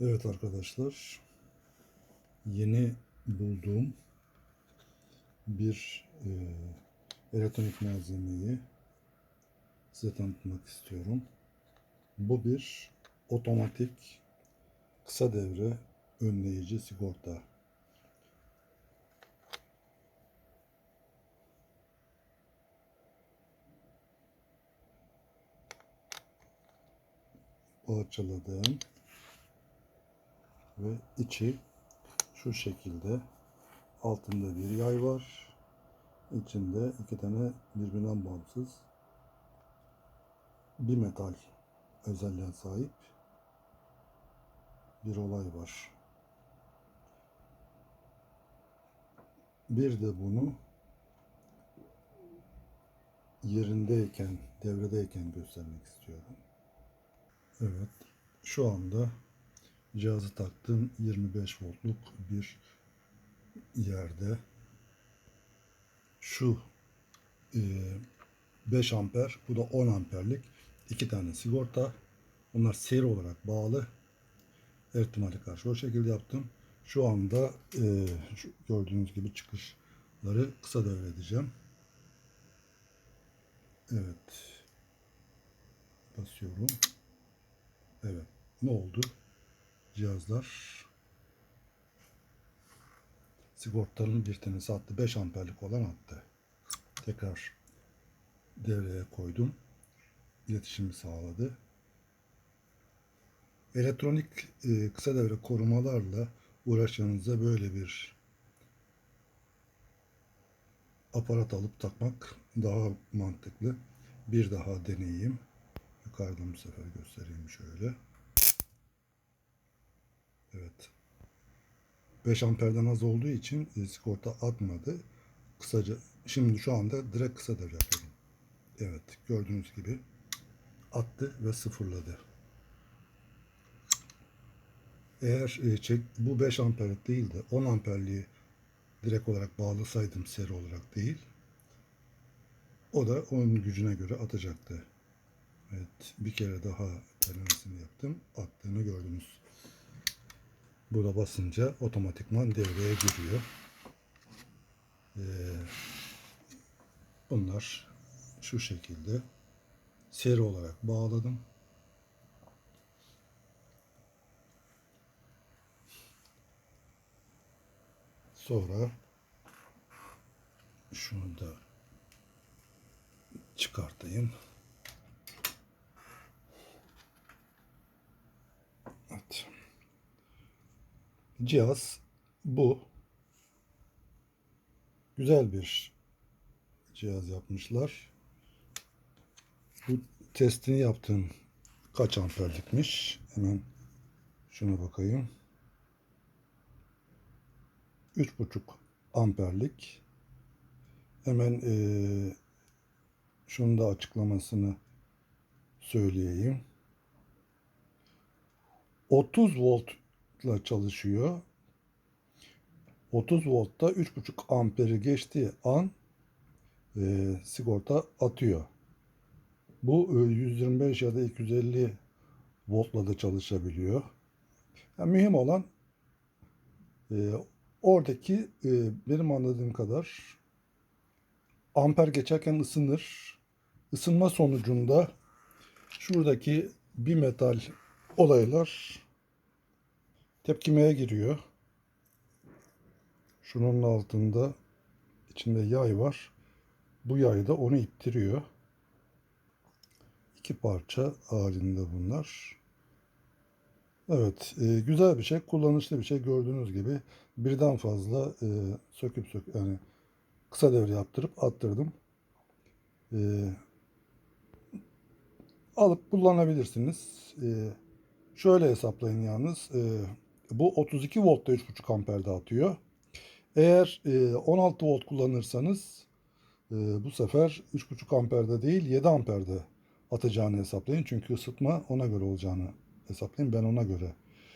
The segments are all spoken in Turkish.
Evet arkadaşlar, yeni bulduğum bir e, elektronik malzemeyi size tanıtmak istiyorum. Bu bir otomatik kısa devre önleyici sigorta. Parçaladım ve içi şu şekilde altında bir yay var. İçinde iki tane birbirinden bağımsız bir metal özelliğe sahip bir olay var. Bir de bunu yerindeyken, devredeyken göstermek istiyorum. Evet, şu anda cihazı taktım 25 voltluk bir yerde. Şu e, 5 amper, bu da 10 amperlik iki tane sigorta. Bunlar seri olarak bağlı. Her karşı o şekilde yaptım. Şu anda e, gördüğünüz gibi çıkışları kısa devredeceğim. Evet. Basıyorum. Evet. Ne oldu? Cihazlar sigortanın bir tanesi attı. 5 amperlik olan attı. Tekrar devreye koydum. İletişimi sağladı. Elektronik e, kısa devre korumalarla uğraşacağınızda böyle bir aparat alıp takmak daha mantıklı. Bir daha deneyeyim. Yukarıdan bu sefer göstereyim şöyle. Evet. 5 amperden az olduğu için e, sigorta atmadı. Kısaca şimdi şu anda direkt kısa devre yapıyorum. Evet gördüğünüz gibi attı ve sıfırladı. Eğer e, çek, bu 5 amperlik değil de 10 amperliği direkt olarak bağlasaydım seri olarak değil o da onun gücüne göre atacaktı. Evet bir kere daha denemesini yaptım. Attığını gördünüz. Burada basınca otomatikman devreye giriyor. Ee, bunlar şu şekilde seri olarak bağladım. Sonra şunu da çıkartayım. Cihaz bu. Güzel bir cihaz yapmışlar. Bu testini yaptığım kaç amperlikmiş? Hemen şuna bakayım. 3,5 amperlik. Hemen eee şunu da açıklamasını söyleyeyim. 30 voltla çalışıyor. 30 voltta 3,5 amperi geçtiği an e, sigorta atıyor. Bu e, 125 ya da 250 voltla da çalışabiliyor. Yani mühim olan e, oradaki e, benim anladığım kadar amper geçerken ısınır. Isınma sonucunda şuradaki bir metal olaylar tepkimeye giriyor. Şunun altında içinde yay var. Bu yay da onu ittiriyor. İki parça halinde bunlar. Evet, e, güzel bir şey, kullanışlı bir şey. Gördüğünüz gibi birden fazla e, söküp sök yani kısa devre yaptırıp attırdım. E, alıp kullanabilirsiniz. E, şöyle hesaplayın yalnız. E, bu 32 voltta 3,5 amperde atıyor. Eğer e, 16 volt kullanırsanız e, bu sefer 3,5 amperde değil 7 amperde atacağını hesaplayın. Çünkü ısıtma ona göre olacağını hesaplayın. Ben ona göre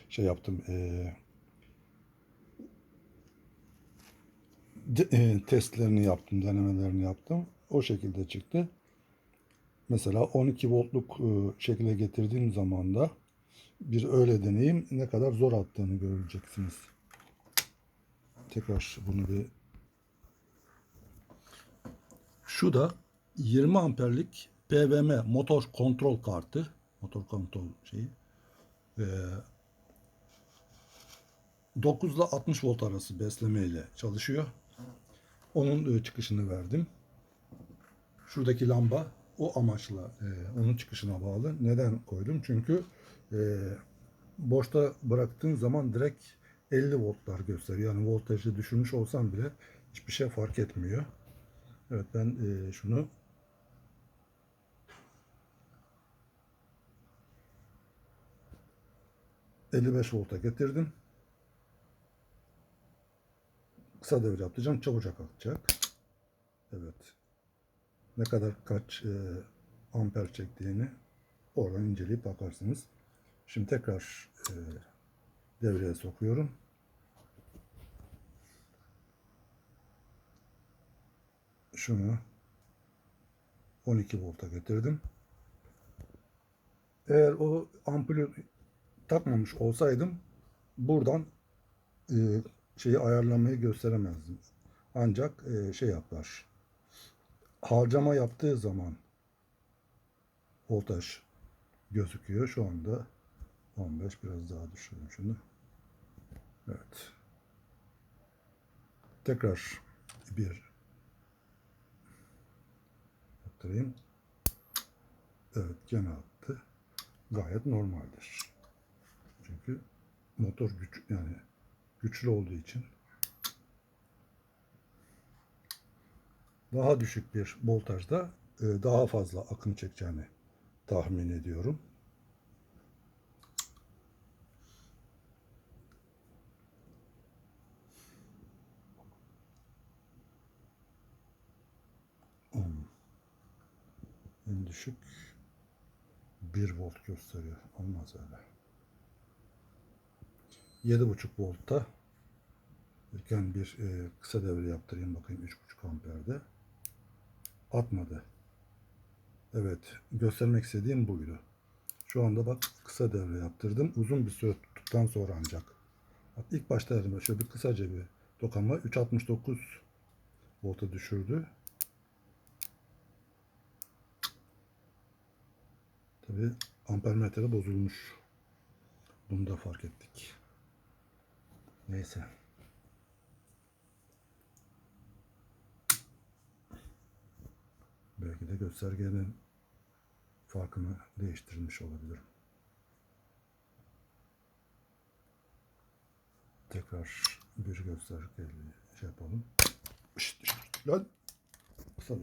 şey yaptım. E, e, testlerini yaptım, denemelerini yaptım. O şekilde çıktı. Mesela 12 voltluk e, şekilde getirdiğim zaman da bir öyle deneyim ne kadar zor attığını göreceksiniz. Tekrar bunu bir şu da 20 amperlik PWM motor kontrol kartı. Motor kontrol şeyi. Ee, 9 ile 60 volt arası besleme ile çalışıyor. Onun e, çıkışını verdim. Şuradaki lamba o amaçla e, onun çıkışına bağlı. Neden koydum? Çünkü e, boşta bıraktığın zaman direkt 50 voltlar gösteriyor. Yani voltajı düşürmüş olsam bile hiçbir şey fark etmiyor. Evet ben e, şunu ...55 volta getirdim. Kısa devre yapacağım. Çabucak atacak. Evet. Ne kadar kaç e, amper çektiğini oradan inceleyip bakarsınız. Şimdi tekrar e, devreye sokuyorum. Şunu 12 volta getirdim. Eğer o ampulü takmamış olsaydım buradan e, şeyi ayarlamayı gösteremezdim. Ancak e, şey yapar. Harcama yaptığı zaman voltaj gözüküyor. Şu anda 15 biraz daha düşürelim şunu. Evet. Tekrar bir yaptırayım. Evet gene attı. Gayet normaldir. Çünkü motor güç yani güçlü olduğu için daha düşük bir voltajda e, daha fazla akım çekeceğini tahmin ediyorum. En düşük 1 volt gösteriyor. Olmaz öyle. 7.5 voltta iken bir e, kısa devre yaptırayım bakayım 3.5 amperde. Atmadı. Evet, göstermek istediğim buydu. Şu anda bak kısa devre yaptırdım. Uzun bir süre tuttuktan sonra ancak. Bak ilk başta dedim şöyle bir kısaca bir dokanma 3.69 volta düşürdü. Tabi ampermetre bozulmuş. Bunu da fark ettik. Neyse. Belki de göstergenin farkını değiştirmiş olabilirim. Tekrar bir göstergeyle şey yapalım. Lan. Kısa.